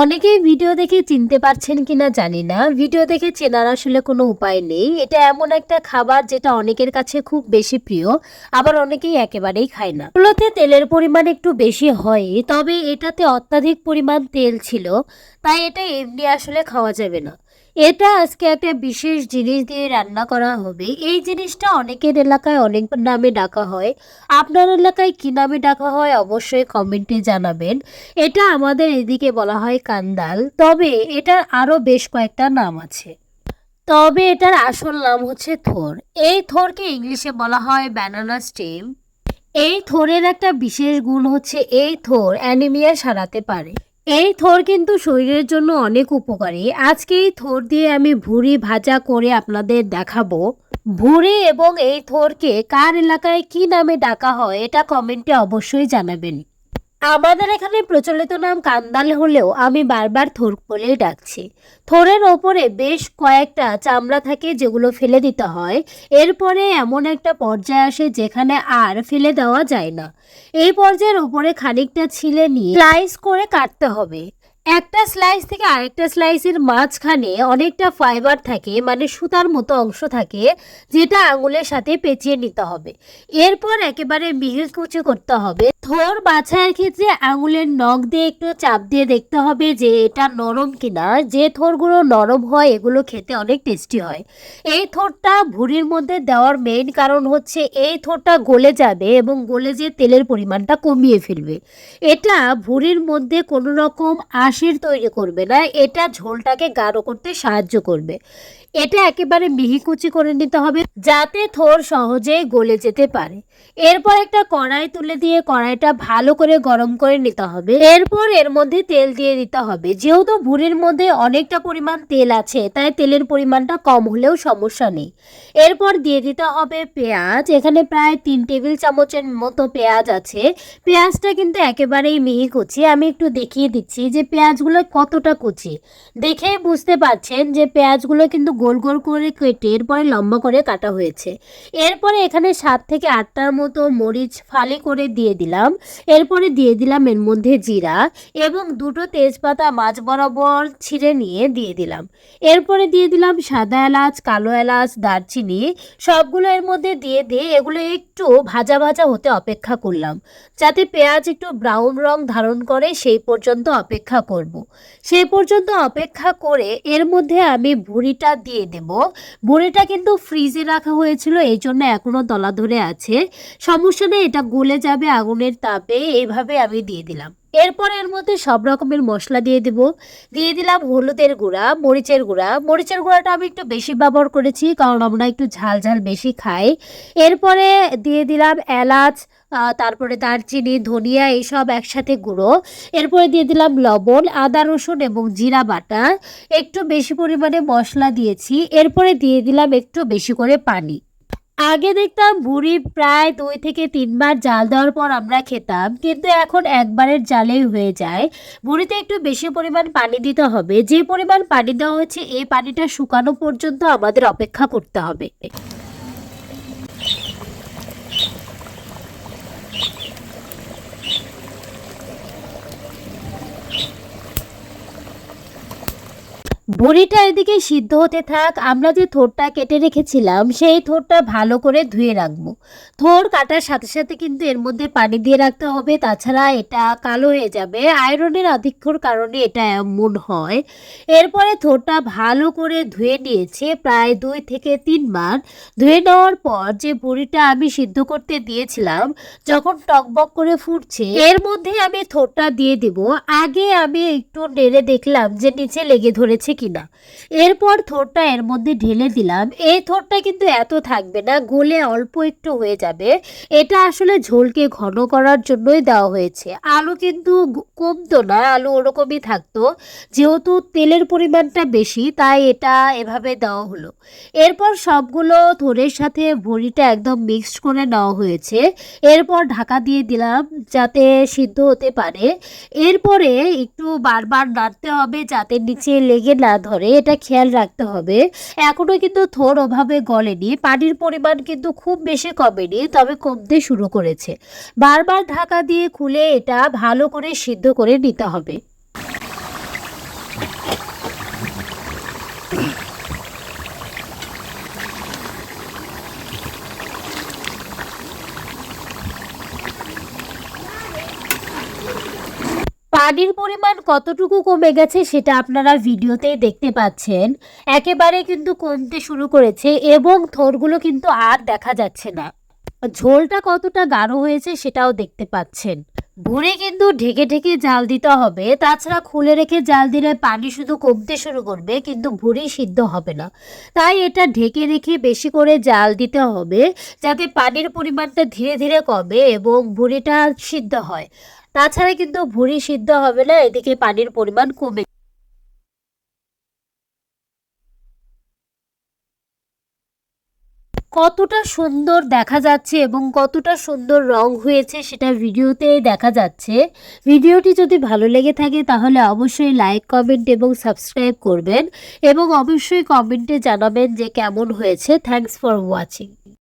অনেকেই ভিডিও দেখে চিনতে পারছেন কিনা জানি না। ভিডিও দেখে চেনার আসলে কোনো উপায় নেই। এটা এমন একটা খাবার যেটা অনেকের কাছে খুব বেশি প্রিয়, আবার অনেকেই একেবারেই খায় না। এগুলোতে তেলের পরিমাণ একটু বেশি হয়, তবে এটাতে অত্যাধিক পরিমাণ তেল ছিল, তাই এটা এমনি আসলে খাওয়া যাবে না। এটা আজকে একটা বিশেষ জিনিস দিয়ে রান্না করা হবে। এই জিনিসটা অনেকের এলাকায় অনেক নামে ডাকা হয়। আপনার এলাকায় কি নামে ডাকা হয় অবশ্যই কমেন্টে জানাবেন। এটা আমাদের এদিকে বলা হয় কান্দাল। তবে এটার আরও বেশ কয়েকটা নাম আছে। তবে এটার আসল নাম হচ্ছে থোর। এই থোরকে ইংলিশে বলা হয় ব্যানানা স্টেম এই থোরের একটা বিশেষ গুণ হচ্ছে এই থোর অ্যানিমিয়া সারাতে পারে। এই থোর কিন্তু শরীরের জন্য অনেক উপকারী। আজকে এই থোর দিয়ে আমি ভুড়ি ভাজা করে আপনাদের দেখাবো। ভুড়ি এবং এই থোরকে কার এলাকায় কি নামে ডাকা হয়, এটা কমেন্টে অবশ্যই জানাবেন। আমাদের এখানে প্রচলিত নাম কান্দাল হলেও আমি বারবার থোর বলেই ডাকছি। থোরের ওপরে বেশ কয়েকটা চামড়া থাকে যেগুলো ফেলে দিতে হয়। এরপরে এমন একটা পর্যায়ে আসে যেখানে আর ফেলে দেওয়া যায় না। এই পর্যায়ের ওপরে খানিকটা ছিলে নিয়ে স্লাইস করে কাটতে হবে। একটা স্লাইস থেকে আরেকটা স্লাইসের মাঝখানে অনেকটা ফাইবার থাকে মানে সুতার মতো অংশ থাকে, যেটা আঙুলের সাথে পেঁচিয়ে নিতে হবে। এরপর একেবারে মিহি কুচি করতে হবে। থোর বাছাইয়ের ক্ষেত্রে আঙুলের নখ দিয়ে একটু চাপ দিয়ে দেখতে হবে যে এটা নরম কিনা। যে থোরগুলো নরম হয়, এগুলো খেতে অনেক টেস্টি হয়। এই থোরটা ভুঁড়ির মধ্যে দেওয়ার মেইন কারণ হচ্ছে এই থোরটা গলে যাবে এবং গলে যে তেলের পরিমাণটা কমিয়ে ফেলবে। এটা ভুঁড়ির মধ্যে কোনো রকম আঁশের তৈরি করবে না এটা ঝোলটাকে গাঢ় করতে সাহায্য করবে। এটা একেবারে মিহি কুচি করে নিতে হবে যাতে থোর সহজেই গলে যেতে পারে। এরপর একটা কড়াই তুলে দিয়ে কড়াইটা ভালো করে গরম করে নিতে হবে। এরপর এর মধ্যে তেল দিয়ে দিতে হবে। যেহেতু ভুঁড়ির মধ্যে অনেকটা পরিমাণ তেল আছে, তাই তেলের পরিমাণটা কম হলেও সমস্যা নেই। এরপর দিয়ে দিতে হবে পেঁয়াজ। এখানে প্রায় তিন টেবিল চামচের মতো পেঁয়াজ আছে। পেঁয়াজটা কিন্তু একেবারেই মিহি কুচি। আমি একটু দেখিয়ে দিচ্ছি যে পেঁয়াজগুলো কতটা কুচি। দেখেই বুঝতে পারছেন যে পেঁয়াজগুলো কিন্তু গোল গোল করে কেটে এরপরে লম্বা করে কাটা হয়েছে। এরপরে এখানে সাত থেকে আটটার মতো মরিচ ফালি করে দিয়ে দিলাম। এরপরে দিয়ে দিলাম এর মধ্যে জিরা এবং দুটো তেজপাতা মাছ বরাবর ছিঁড়ে নিয়ে দিয়ে দিলাম। এরপরে দিয়ে দিলাম সাদা এলাচ, কালো এলাচ, দারচিনি, সবগুলো এর মধ্যে দিয়ে দিয়ে এগুলো একটু ভাজা ভাজা হতে অপেক্ষা করলাম। যাতে পেঁয়াজ একটু ব্রাউন রং ধারণ করে সেই পর্যন্ত অপেক্ষা করব। সেই পর্যন্ত অপেক্ষা করে এর মধ্যে আমি ভুড়িটা দিয়ে দেব। ভুড়িটা কিন্তু ফ্রিজে রাখা হয়েছিল, এই জন্য এখনও তলা ধরে আছে। সমস্যা নেই, এটা গলে যাবে আগুনের তাপে, এভাবে আমি দিয়ে দিলাম। এরপর এর মধ্যে সব রকমের মশলা দিয়ে দেব। দিয়ে দিলাম হলুদের গুঁড়া, মরিচের গুঁড়া। মরিচের গুঁড়াটা আমি একটু বেশি ব্যবহার করেছি, কারণ আমরা একটু ঝাল ঝাল বেশি খাই। এরপরে দিয়ে দিলাম এলাচ তারপরে দারচিনি, ধনিয়া এইসব একসাথে গুঁড়ো। এরপরে দিয়ে দিলাম লবণ, আদা, রসুন এবং জিরা বাটা। একটু বেশি পরিমাণে মশলা দিয়েছি। এরপরে দিয়ে দিলাম একটু বেশি করে পানি। আগে দেখতাম বুড়ি প্রায় দুই থেকে তিনবার জাল দেওয়ার পর আমরা খেতাম, কিন্তু এখন একবারের জালেই হয়ে যায়। বুড়িতে একটু বেশি পরিমাণ পানি দিতে হবে। যে পরিমাণ পানি দেওয়া হচ্ছে এই পানিটা শুকানো পর্যন্ত আমাদের অপেক্ষা করতে হবে। বড়িটা এদিকে সিদ্ধ হতে থাক, আমরা যে থোরটা কেটে রেখেছিলাম, সেই থোরটা ভালো করে ধুয়ে রাখব। থোর কাটার সাথে সাথে কিন্তু এর মধ্যে পানি দিয়ে রাখতে হবে, তাছাড়া এটা কালো হয়ে যাবে। আয়রনের আধিক্যর কারণে এটা এমন হয়। এরপরে থোরটা ভালো করে ধুয়ে নিয়েছে, প্রায় দুই থেকে তিনবার ধুয়ে নেওয়ার পর যে বড়িটা আমি সিদ্ধ করতে দিয়েছিলাম, যখন টকবক করে ফুটছে, এর মধ্যে আমি থোরটা দিয়ে দিব। আগে আমি একটু নেড়ে দেখলাম যে নিচে লেগে ধরেছে কিনা? এরপর থোরটা এর মধ্যে ঢেলে দিলাম। এই থোরটা কিন্তু এত থাকবে না, গলে অল্প একটু হয়ে যাবে। এটা আসলে ঝোলকে ঘন করার জন্যই দেওয়া হয়েছে। আলু কিন্তু কমতো না, আলু ওরকমই থাকতো। যেহেতু তেলের পরিমাণটা বেশি, তাই এটা এভাবে দেওয়া হলো। এরপর সবগুলো থোরের সাথে বড়িটা একদম মিক্সড করে নেওয়া হয়েছে। এরপর ঢাকা দিয়ে দিলাম যাতে সিদ্ধ হতে পারে। এরপরে একটু বারবার নাড়তে হবে যাতে নিচে লেগে না ধরে, এটা খেয়াল রাখতে হবে। এখনও কিন্তু থোর অভাবে গলেনি, পানির পরিমাণ কিন্তু খুব বেশি কমেনি, তবে কমতে শুরু করেছে। বারবার ঢাকা দিয়ে খুলে এটা ভালো করে সিদ্ধ করে নিতে হবে। পানির পরিমাণ কতটুকু কমে গেছে সেটা আপনারা ভিডিওতেই দেখতে পাচ্ছেন। একেবারে কিন্তু কমতে শুরু করেছে এবং থোরগুলো কিন্তু আর দেখা যাচ্ছে না। ঝোলটা কতটা গাঢ় হয়েছে সেটাও দেখতে পাচ্ছেন। ভুঁড়ি কিন্তু ঢেকে ঢেকে জাল দিতে হবে। তাছাড়া খুলে রেখে জাল দিলে পানি শুধু কমতে শুরু করবে, কিন্তু ভুঁড়ি সিদ্ধ হবে না। তাই এটা ঢেকে রেখে বেশি করে জাল দিতে হবে যাতে পানির পরিমাণটা ধীরে ধীরে কমে এবং ভুঁড়িটা সিদ্ধ হয়। তাছাড়া কিন্তু ভুঁড়ি সিদ্ধ হবে না, এদিকে পানির পরিমাণ কমে কতটা সুন্দর দেখা যাচ্ছে এবং কতটা সুন্দর রং হয়েছে সেটা ভিডিওতে দেখা যাচ্ছে। ভিডিওটি যদি ভালো লেগে থাকে তাহলে অবশ্যই লাইক, কমেন্ট এবং সাবস্ক্রাইব করবেন এবং অবশ্যই কমেন্টে জানাবেন যে কেমন হয়েছে। Thanks for watching.